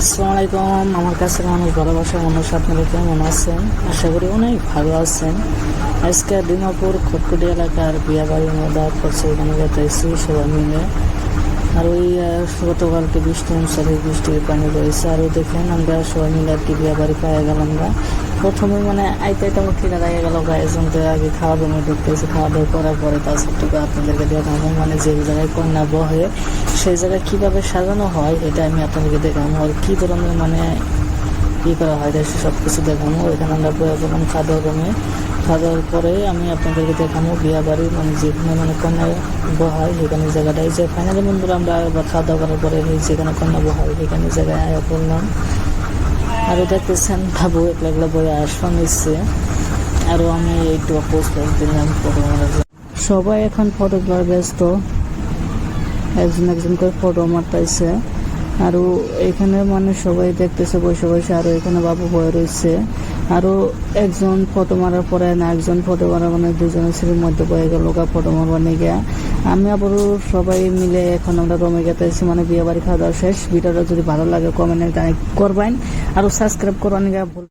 আসসালামু আলাইকুম। আমার কাছে অনেক ভালোবাসা মানুষ আপনারা কেমন আছেন আশা করি অনেক ভালো আছেন। আজকে ডিমাপুর খটকুটি এলাকার বিয়া বাড়ির মধ্যে এখানে যেতেছি সবাই মিলে। আর ওই গতকালকে বৃষ্টি অনুসারে বৃষ্টির পানি রয়েছে। আরও দেখেন, আমরা সবাই মিলে আর কি বিয়া বাড়ি পায়ে গেলাম আমরা প্রথমে মানে আইতে আইতে আমার কিনা লাগে গেল জমতে আগে খাওয়া দাওয়া ঢুকতেছে। খাওয়া দাওয়া করার পরে তার সবটুকু আপনাদেরকে দেখাবো মানে যে জায়গায় কন্যা বহে, সেই জায়গায় কীভাবে সাজানো হয়, এটা আমি আপনাদেরকে দেখাবো। আর কী ধরনের মানে কি করা হয়, দেশে সব কিছু দেখানো। এখানে আমরা বয়ে বললাম খাওয়া দাওয়া রুমে খাওয়া দাওয়ার পরে আমি আপনাদেরকে দেখাবো বিয়া বাড়ি মানে যেখানে মানে কন্যা বহায় সেখানে জায়গাটায় যে ফাইনালি বন্ধুরা, আমরা আবার খাওয়া দাওয়া করার পরে যেখানে কন্যা বহায় সেখানে জায়গায় আয়া করলাম আরও দেখতেছেন বাবু, একলা একলা বয়ে আসবা নিচ্ছে আরও আমি একটু পোস্ট দিলাম ফটো সবাই এখন ফটো তোলার ব্যস্ত। একজন একজন করে ফটো মারতাইছে। আরও এখানে মানে সবাই দেখতেছে, বসে বসে আরও এখানে বাবু বয়ে রয়েছে। আরও একজন ফটো মারার পরে না, একজন ফটো মারা মানে দুজনের ছেলের মধ্যে বয়ে গেল গা ফটো মারবার নিয়ে গিয়া। আমি আবারও সবাই মিলে এখন আমরা রমে গেতে আছি মানে বিয়ে বাড়ি খাওয়া দাওয়া শেষ। ভিডিওটা যদি ভালো লাগে কমেন্টে করবেন। আরও সাবস্ক্রাইব করবেন ভুল